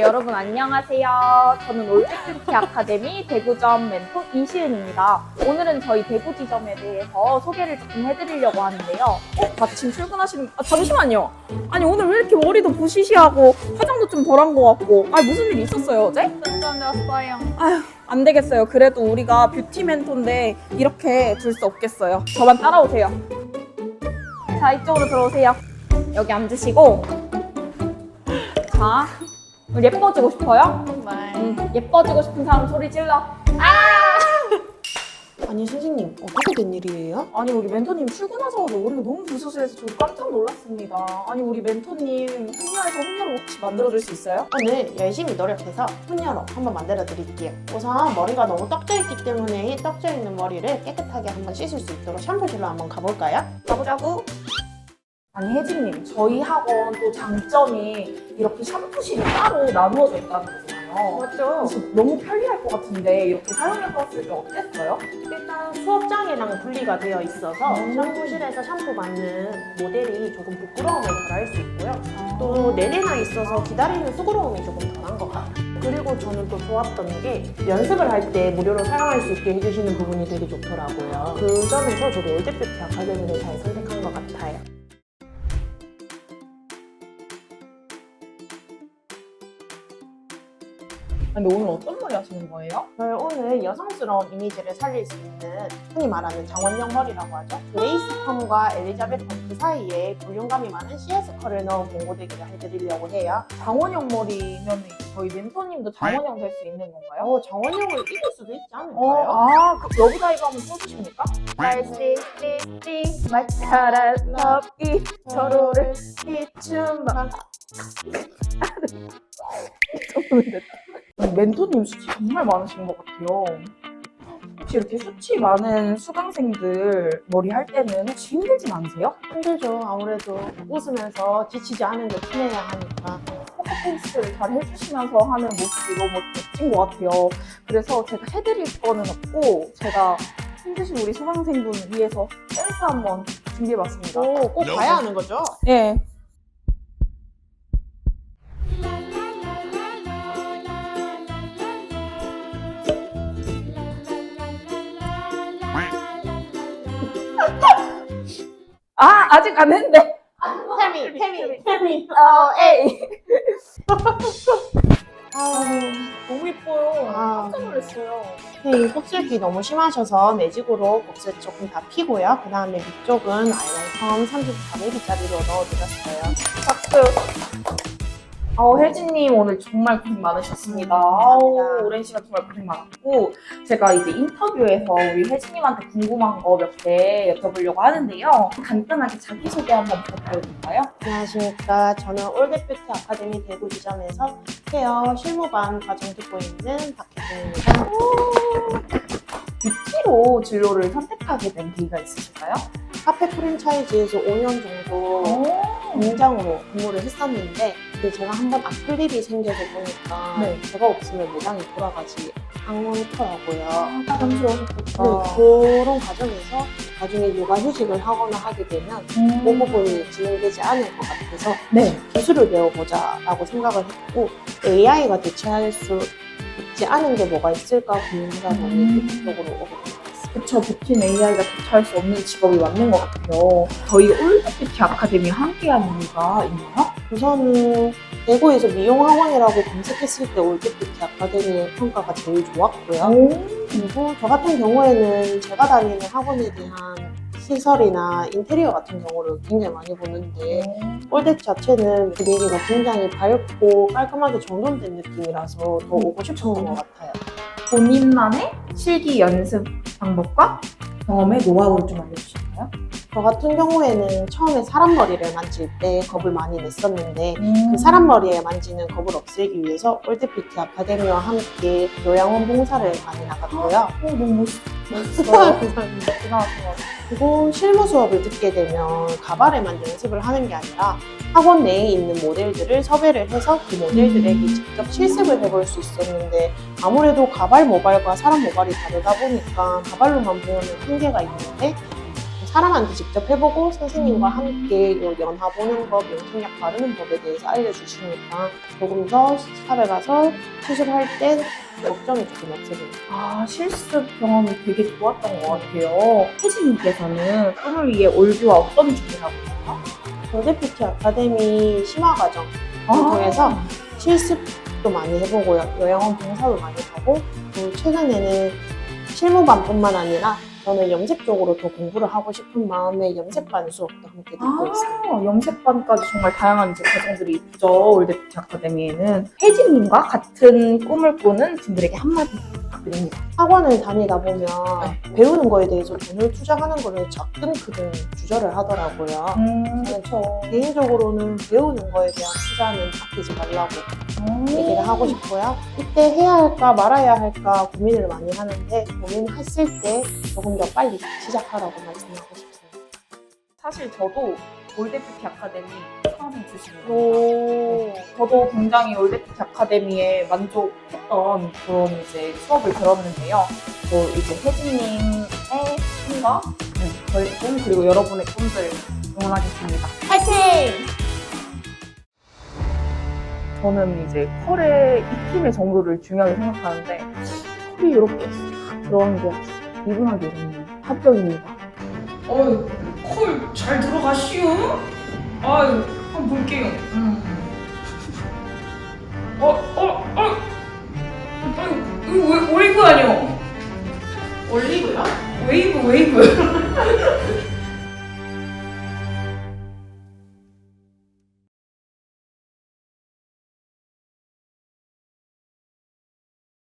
여러분 안녕하세요. 저는 올드뷰티 아카데미 대구점 멘토 이시은입니다. 오늘은 저희 대구 지점에 대해서 소개를 조금 해드리려고 하는데요. 어? 마침 출근하시는... 아, 잠시만요. 아니 오늘 왜 이렇게 머리도 부시시하고 화장도 좀 덜한 것 같고 아 무슨 일 있었어요 어제? 운전 왔어요. 아휴 안 되겠어요. 그래도 우리가 뷰티 멘토인데 이렇게 둘 수 없겠어요. 저만 따라오세요. 자 이쪽으로 들어오세요. 여기 앉으시고 자 예뻐지고 싶어요? 네. 응, 예뻐지고 싶은 사람 소리 질러. 아니 선생님 어떻게 된 일이에요? 아니 우리 멘토님 출근하자마자 머리가 너무 부서져서 저 깜짝 놀랐습니다. 아니 우리 멘토님 흑녀에서 흑녀로 혹시 만들어줄 수 있어요? 오늘 열심히 노력해서 훈녀로 한번 만들어 드릴게요. 우선 머리가 너무 떡져 있기 때문에 이 떡져 있는 머리를 깨끗하게 한번 씻을 수 있도록 샴푸실로 한번 가볼까요? 가보자고. 아니 혜진님 저희 학원 또 장점이 이렇게 샴푸실이 따로 나누어져 있다는 거잖아요. 맞죠? 그래서 너무 편리할 것 같은데 이렇게 사용해봤을 때 어땠어요? 일단 수업장이랑 분리가 되어 있어서 음. 샴푸실에서 샴푸 받는 모델이 조금 부끄러움을 덜할 수 있고요. 또 네대나 있어서 기다리는 수고로움이 조금 덜한 것 같아요. 그리고 저는 또 좋았던 게 연습을 할 때 무료로 사용할 수 있게 해주시는 부분이 되게 좋더라고요. 그 점에서 저도 올드뷰티 아카데미를 잘 선택한 것 같아요. 근데 오늘 어떤 머리 하시는 거예요? 저희 오늘 여성스러운 이미지를 살릴 수 있는 흔히 말하는 장원영 머리라고 하죠. 그레이스 펌과 엘리자베트 펌그 사이에 볼륨감이 많은 CS 컬을 넣은 봉고데기를 해드리려고 해요. 장원영 머리면 저희 멘토님도 장원영 될 수 있는 건가요? 어, 장원영을 이길 수도 있지 않을까요? 어, 아, 그 러브 다이브 한번 써주십니까? 날씨띠띠 말차라 러브이 서로를 비춘다 멘토님 수치 정말 많으신 것 같아요 혹시 이렇게 수치 많은 수강생들 머리 할 때는 혹시 힘들진 않으세요? 힘들죠. 아무래도 웃으면서 지치지 않은 게 친해야 하니까. 포커페이스를 잘 해주시면서 하는 모습이 너무 멋진 것 같아요. 그래서 제가 해드릴 거는 없고 제가 힘드신 우리 수강생분 위해서 댄스 한번 준비해봤습니다. 오, 꼭 봐야 하는 거죠? 네. 아 아직 안 했는데. 태미, 태미, 태미. 어 에이. 아, 너무 이뻐요. 아. 깜짝 놀랐어요. 이 곱슬기 너무 심하셔서 매직으로 곱슬 조금 다 피고요. 그 다음에 위쪽은 아이라인 펌 34mm짜리로 넣어드렸어요. 박수. 아우 혜진님 오늘 정말 고생 많으셨습니다. 아우 오랜 시간 정말 고생 많았고 제가 이제 인터뷰에서 우리 혜진님한테 궁금한 거 몇 개 여쭤보려고 하는데요. 간단하게 자기 소개 한번 부탁드려도 될까요? 안녕하십니까. 저는 올드뷰티 아카데미 대구 지점에서 헤어 실무반 과정 듣고 있는 박혜진입니다. 뷰티로 진로를 선택하게 된 계기가 있으실까요? 카페 프랜차이즈에서 5년 정도 공장으로 근무를 했었는데 근데 제가 한 번 아플 일이 생겨서 보니까 네. 제가 없으면 매장이 돌아가지 않더라고요. 아, 부담스러우셨겠다. 네, 그런 과정에서 나중에 육아 휴직을 하거나 하게 되면 그 음. 부분이 진행되지 않을 것 같아서 네. 기술을 배워보자라고 생각을 했고 AI가 대체할 수 있지 않은 게 뭐가 있을까 고민하다 보니 음. 뷰티 쪽으로 오게 같습니다. 그쵸, 뷰티는 AI가 대체할 수 없는 직업이 맞는 것 같아요. 저희 올드 뷰티 아카데미 함께하는 이유가 있나요? 우선은 대구에서 미용학원이라고 검색했을 때 올드뷰티 아카데미의 평가가 제일 좋았고요. 그리고 저 같은 경우에는 제가 다니는 학원에 대한 시설이나 인테리어 같은 경우를 굉장히 많이 보는데 올댓 자체는 분위기가 굉장히 밝고 깔끔하게 정돈된 느낌이라서 더 오고 싶은 것 같아요. 본인만의 실기 연습 방법과 경험의 노하우를 좀 알려주실까요? 저 같은 경우에는 처음에 사람 머리를 만질 때 겁을 많이 냈었는데 음. 그 사람 머리에 만지는 겁을 없애기 위해서 올드뷰티 아카데미와 함께 요양원 봉사를 많이 나갔고요. 어, 너무 멋있- 멋있어요. 감사합니다. 대단하신 것 같아요. 그리고 실무 수업을 듣게 되면 가발에만 연습을 하는 게 아니라 학원 내에 있는 모델들을 섭외를 해서 그 모델들에게 직접 실습을 해볼 수 있었는데 아무래도 가발 모발과 사람 모발이 다르다 보니까 가발로만 배우는 한계가 있는데 사람한테 직접 해보고 선생님과 함께 요 연화 보는 법, 명청약 바르는 법에 대해서 알려주시니까 조금 더 샵에 가서 수술할 때 걱정이 조금 없어집니다. 아, 실습 경험이 되게 좋았던 것 같아요. 혜진님께서는 꿈을 위해 올드와 어떤 준비를 하고 있나요? 골드피티 아카데미 심화 과정 아. 통해서 실습도 많이 해보고요. 요양원 봉사도 많이 가고 또 최근에는 실무반뿐만 아니라 저는 염색 쪽으로 더 공부를 하고 싶은 마음에 염색반 수업도 함께 듣고. 아, 염색반까지 정말 다양한 이제 과정들이 있죠. 올드피티 아카데미에는. 혜진님과 같은 꿈을 꾸는 분들에게 한마디 부탁드립니다. 학원을 다니다 보면 네. 배우는 거에 대해서 돈을 투자하는 거를 크든 주저를 하더라고요. 음, 그렇죠. 개인적으로는 배우는 거에 대한 투자는 아끼지 말라고 음. 얘기를 하고 싶고요. 이때 해야 할까 말아야 할까 고민을 많이 하는데 고민했을 때 조금 더 빨리 시작하라고 말씀하고 싶어요. 사실 저도 올드피티 아카데미 처음 주시는 오. 저도 굉장히 올드피티 아카데미에 만족했던 그런 이제 수업을 들었는데요. 뭐 이제 혜진님의 꿈과 네, 저희 꿈 그리고 여러분의 꿈들 응원하겠습니다. 파이팅! 저는 이제 컬의 익힘의 정도를 중요하게 생각하는데 컬이 이렇게 싹 들어가는 게 이분하게 어렵네요. 합격입니다. 어이, 콜잘 들어가시오? 아유, 한번 볼게요. 음. 어, 어, 어. 아유, 이거 웨, 웨이브 아니야? 올리브요? 웨이브, 웨이브.